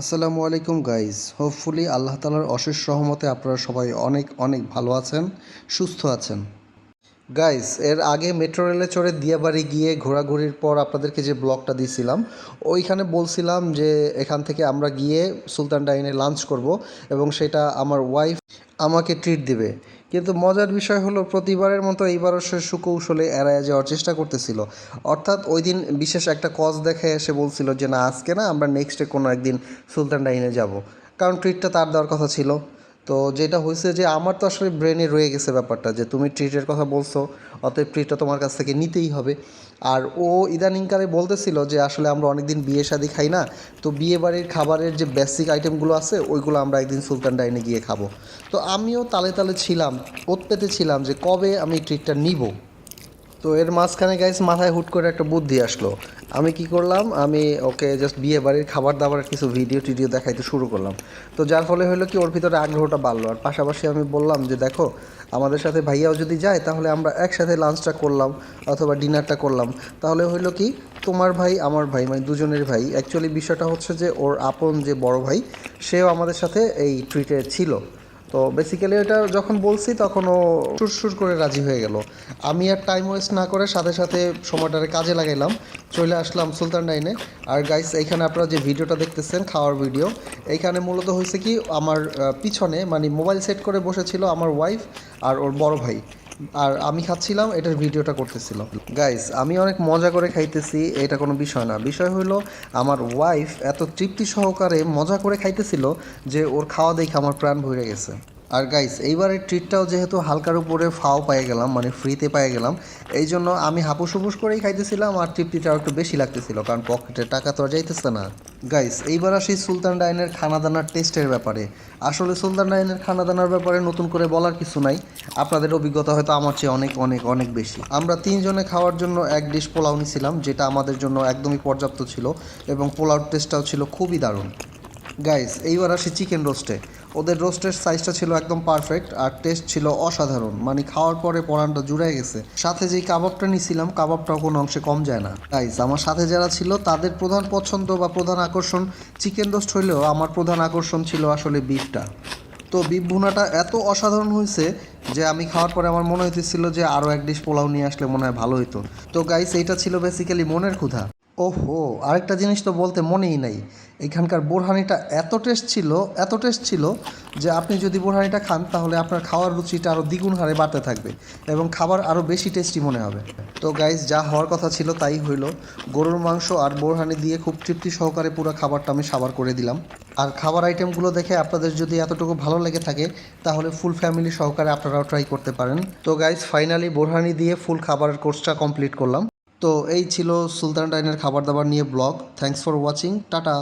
আসসালামু আলাইকুম guys hopefully আল্লাহ তালার অশেষ সহমতে আপনারা সবাই অনেক অনেক ভালো আছেন, সুস্থ আছেন। গাইজ এর আগে মেট্রো রেলে চড়ে দিয়াবাড়ি গিয়ে ঘোরাঘুরির পর আপনাদেরকে যে ব্লগটা দিয়েছিলাম ওইখানে বলছিলাম যে এখান থেকে আমরা গিয়ে সুলতান ডাইনে লাঞ্চ করব এবং সেটা আমার ওয়াইফ আমাকে ট্রিট দিবে। কিন্তু মজার বিষয় হলো প্রতিবারের মতো এইবারও সে সুকৌশলে এড়ায় যাওয়ার চেষ্টা করতেছিল। অর্থাৎ ওই দিন বিশেষ একটা কজ দেখে এসে বলছিল যে, না, আজকে না আমরা নেক্সটে কোনো একদিন সুলতান ডাইনে যাব। কারণ ট্রিটটা তার দেওয়ার কথা ছিল। তো যেটা হয়েছে যে আমার তো আসলে ব্রেনে রয়ে গেছে ব্যাপারটা, যে তুমি ট্রিটের কথা বলছো, অতএব ট্রিটটা তোমার কাছ থেকে নিতেই হবে। আর ও ইদানিংকালে বলতেছিল যে আসলে আমরা অনেকদিন বিয়ে শাদি খাই না, তো বিয়ে বাড়ির খাবারের যে বেসিক আইটেমগুলো আছে, ওইগুলো আমরা একদিন সুলতান ডাইনে গিয়ে খাব। তো আমিও তালে তালে ছিলাম ওত পেতে ছিলাম যে কবে আমি ট্রিটটা নিব। তো এর মাঝখানে গাইস মাথায় হুট করে একটা বুদ্ধি আসলো। আমি কি করলাম? আমি ওকে জাস্ট বিয়ে বাড়ির খাবার দাবারের কিছু ভিডিও টিডিও দেখাইতে শুরু করলাম। তো যার ফলে হলো কি, ওর ভিতরে আগ্রহটা বাড়লো। আর পাশাপাশি আমি বললাম যে, দেখো, আমাদের সাথে ভাইয়াও যদি যায়, তাহলে আমরা একসাথে লাঞ্চটা করলাম অথবা ডিনারটা করলাম। তাহলে হইল কি, তোমার ভাই, আমার ভাই মানে দুজনের ভাই অ্যাকচুয়ালি বিষয়টা হচ্ছে যে, ওর আপন যে বড় ভাই, সেও আমাদের সাথে এই ট্রিটে ছিল। তো বেসিক্যালি এটা যখন বলছি তখন ও সুর করে রাজি হয়ে গেল। আমি আর টাইম ওয়েস্ট না করে সাথে সাথে সময়টারে কাজে লাগাইলাম। চলে আসলাম সুলতান ডাইনে। আর গাইস এইখানে আপনারা যে ভিডিওটা দেখতেছেন, খাওয়ার ভিডিও এইখানে মূলত হয়েছে কি, আমার পিছনে মানে মোবাইল সেট করে বসেছিল আমার ওয়াইফ আর ওর বড় ভাই। আর আমি খাচ্ছিলাম, এটার ভিডিওটা করতেছিল। গাইস আমি অনেক মজা করে খাইতেছি, এটা কোনো বিষয় না। বিষয় হলো আমার ওয়াইফ এত তৃপ্তি সহকারে মজা করে খাইতেছিল যে ওর খাওয়া দেখে আমার প্রাণ ভরে গেছে। আর গাইস এইবারের ট্রিটটাও যেহেতু হালকার উপরে ফাও পেয়ে গেলাম মানে ফ্রিতে পেয়ে গেলাম এই জন্য আমি হাপুস হুপুস করেই খাইতেছিলাম আর তৃপ্তিটাও একটু বেশি লাগতেছিল, কারণ পকেটে টাকা তো আর যাইতেছে না। গাইস এইবার আসি সুলতান ডাইনের খানাদানার টেস্টের ব্যাপারে। আসলে সুলতান ডাইনের খানাদানার ব্যাপারে নতুন করে বলার কিছু নাই, আপনাদের অভিজ্ঞতা হয়তো আমার চেয়ে অনেক অনেক অনেক বেশি। আমরা তিনজনে খাওয়ার জন্য এক ডিশ পোলাও নিছিলাম, যেটা আমাদের জন্য একদমই পর্যাপ্ত ছিল, এবং পোলাওর টেস্টটাও ছিল খুবই দারুণ। গাইস এইবার আসি চিকেন রোস্টে ওদের রোস্টের সাইজটা ছিল একদম পারফেক্ট আর টেস্ট ছিল অসাধারণ। মানে খাওয়ার পরে পরানটা জুড়ে গেছে। সাথে যেই কাবাবটা নিছিলাম, কাবাবটাও কোনো অংশে কম যায় না। গাইস আমার সাথে যারা ছিল, তাদের প্রধান পছন্দ বা প্রধান আকর্ষণ চিকেন রোস্ট হইলেও আমার প্রধান আকর্ষণ ছিল আসলে বিফটা তো বিফ ভুনাটা এত অসাধারণ হয়েছে যে আমি খাওয়ার পরে আমার মনে হইতেছিল যে আরও এক ডিশ পোলাও নিয়ে আসলে মনে হয় ভালো হতো তো গাইস এইটা ছিল বেসিক্যালি মনের ক্ষুধা। ওহো, আরেকটা জিনিস তো বলতে মনেই নাই। এখানকার বোরহানিটা এত টেস্ট ছিল, এত টেস্ট ছিল যে আপনি যদি বোরহানিটা খান, তাহলে আপনার খাওয়ার রুচিটা আরও দ্বিগুণ হারে বাড়তে থাকবে এবং খাবার আরও বেশি টেস্টি মনে হবে। তো গাইস যা হওয়ার কথা ছিল তাই হইল। গরুর মাংস আর বোরহানি দিয়ে খুব তৃপ্তি সহকারে পুরো খাবারটা আমি সাবার করে দিলাম। আর খাবার আইটেমগুলো দেখে আপনাদের যদি এতটুকু ভালো লেগে থাকে, তাহলে ফুল ফ্যামিলি সহকারে আপনারাও ট্রাই করতে পারেন। তো গাইস ফাইনালি বোরহানি দিয়ে ফুল খাবারের কোর্সটা কমপ্লিট করলাম। তো এই ছিল সুলতান ডাইনের খাবার দাবার নিয়ে blog. Thanks for watching tata.